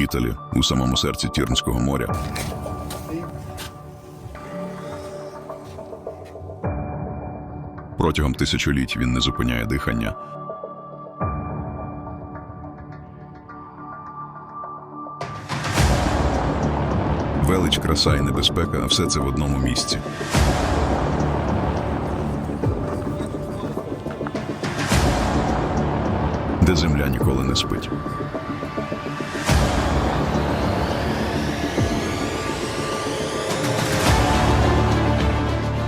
Італі у самому серці Тірнського моря. Протягом тисячоліть він не зупиняє дихання. Велич, краса і небезпека все це в одному місці. Де земля ніколи не спить.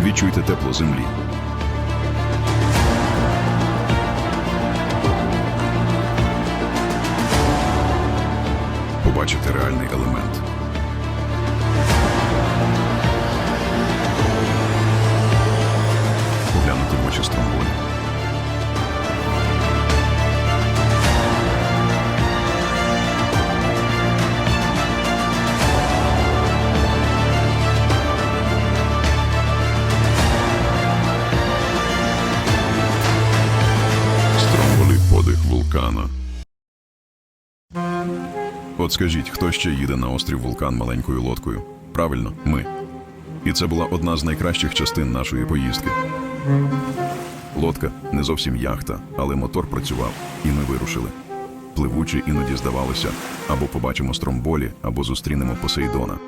Відчуйте тепло землі. Побачите реальний елемент. Вулкана. От скажіть, хто ще їде на острів вулкан маленькою лодкою? Правильно, ми. І це була одна з найкращих частин нашої поїздки. Лодка не зовсім яхта, але мотор працював, і ми вирушили. Пливучи, іноді здавалося, або побачимо Стромболі, або зустрінемо Посейдона.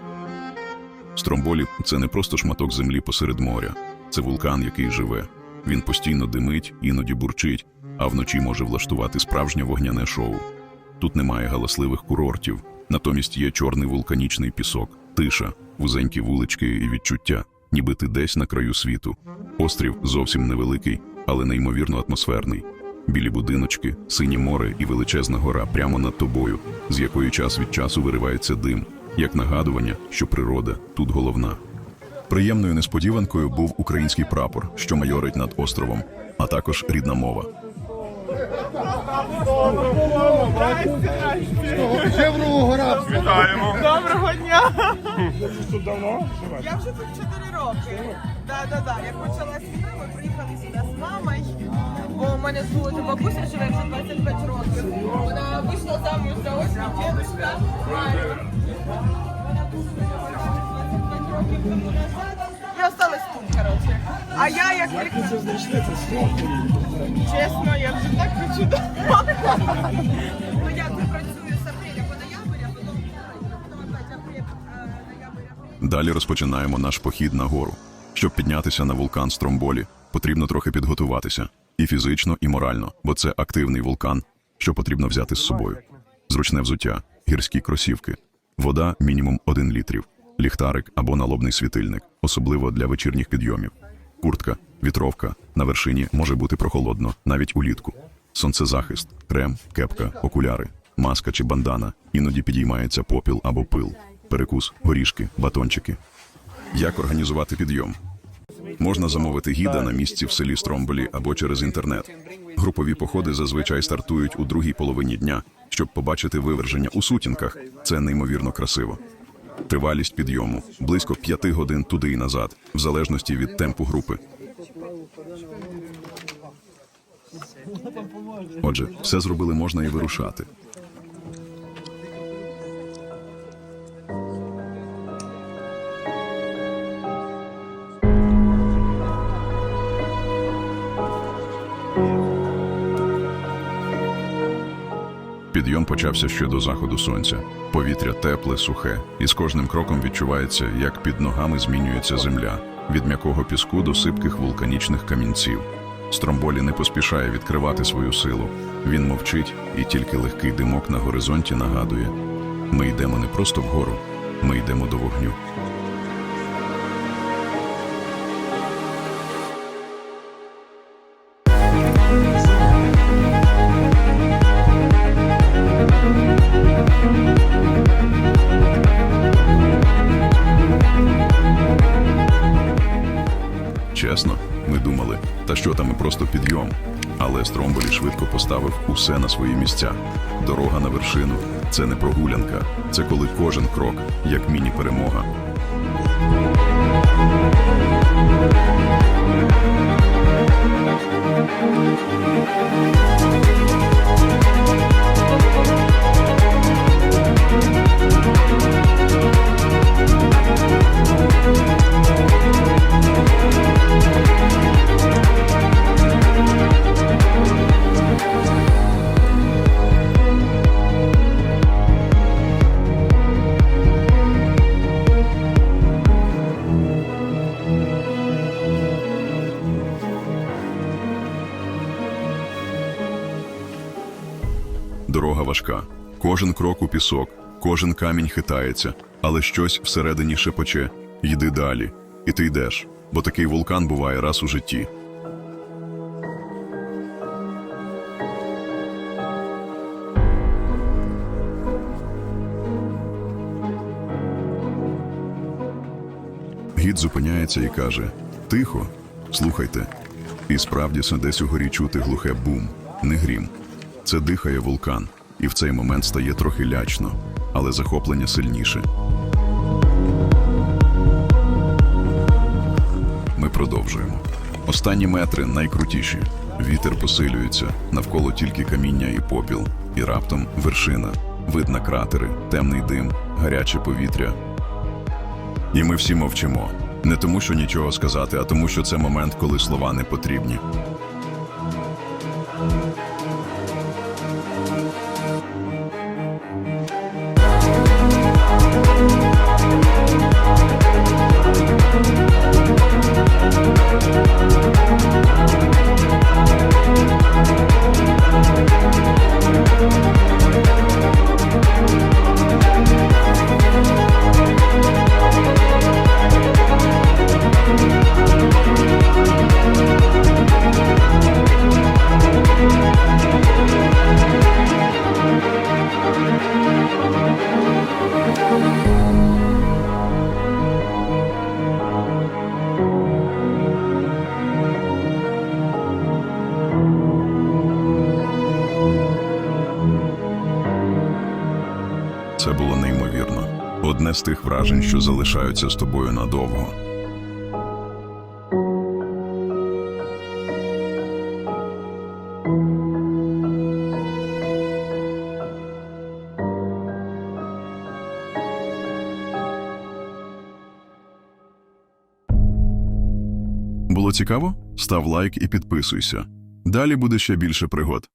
Стромболі це не просто шматок землі посеред моря, це вулкан, який живе. Він постійно димить, іноді бурчить, а вночі може влаштувати справжнє вогняне шоу. Тут немає галасливих курортів, натомість є чорний вулканічний пісок, тиша, вузенькі вулички і відчуття, ніби ти десь на краю світу. Острів зовсім невеликий, але неймовірно атмосферний. Білі будиночки, синє море і величезна гора прямо над тобою, з якої час від часу виривається дим, як нагадування, що природа тут головна. Приємною несподіванкою був український прапор, що майорить над островом, а також рідна мова. Вітаємо. Доброго дня! Тут давно? Я вже тут 4 роки. Да, да, да. Як почалась війна, ми приїхали сюди з мамою. Бо у мене тут бабуся живе вже 25 років. Вона вийшла замуж за ось дідусь. Вона тут 25 років тому назад. І осталась тут, коротше. А я як знайшли це. Чесно, я вже так хочу дома. Ну я тут працюю з апреля по ноябрь, потім, потім опять апрель, е, ноябрь, апрель. Далі розпочинаємо наш похід на гору. Щоб піднятися на вулкан Стромболі, потрібно трохи підготуватися і фізично, і морально, бо це активний вулкан, що потрібно взяти з собою. Зручне взуття, гірські кросівки, вода мінімум 1 літрів, ліхтарик або налобний світильник, особливо для вечірніх підйомів. Куртка, вітровка на вершині може бути прохолодно, навіть улітку. Сонцезахист, крем, кепка, окуляри, маска чи бандана. Іноді підіймається попіл або пил, перекус, горішки, батончики. Як організувати підйом? Можна замовити гіда на місці в селі Стромболі або через інтернет. Групові походи зазвичай стартують у другій половині дня, щоб побачити виверження у сутінках. Це неймовірно красиво. Тривалість підйому близько п'яти годин туди і назад, в залежності від темпу групи. Отже, все зробили можна і вирушати. Підйом почався ще до заходу сонця. Повітря тепле, сухе, і з кожним кроком відчувається, як під ногами змінюється земля від м'якого піску до сипких вулканічних камінців. Стромболі не поспішає відкривати свою силу. Він мовчить, і тільки легкий димок на горизонті нагадує: ми йдемо не просто вгору, ми йдемо до вогню. Чесно, ми думали, та що там просто підйом. Але Стромболі швидко поставив усе на свої місця. Дорога на вершину це не прогулянка, це коли кожен крок як міні-перемога. Важка. Кожен крок у пісок, кожен камінь хитається, але щось всередині шепоче йди далі. І ти йдеш, бо такий вулкан буває раз у житті. Гід зупиняється і каже: Тихо, слухайте. І справді десь угорі чути глухе бум, не грім. Це дихає вулкан, і в цей момент стає трохи лячно, але захоплення сильніше. Ми продовжуємо. Останні метри найкрутіші. Вітер посилюється, навколо тільки каміння і попіл, і раптом вершина, видно кратери, темний дим, гаряче повітря, і ми всі мовчимо. Не тому, що нічого сказати, а тому, що це момент, коли слова не потрібні. Це було неймовірно. Одне з тих вражень, що залишаються з тобою надовго. Було цікаво? Став лайк і підписуйся. Далі буде ще більше пригод.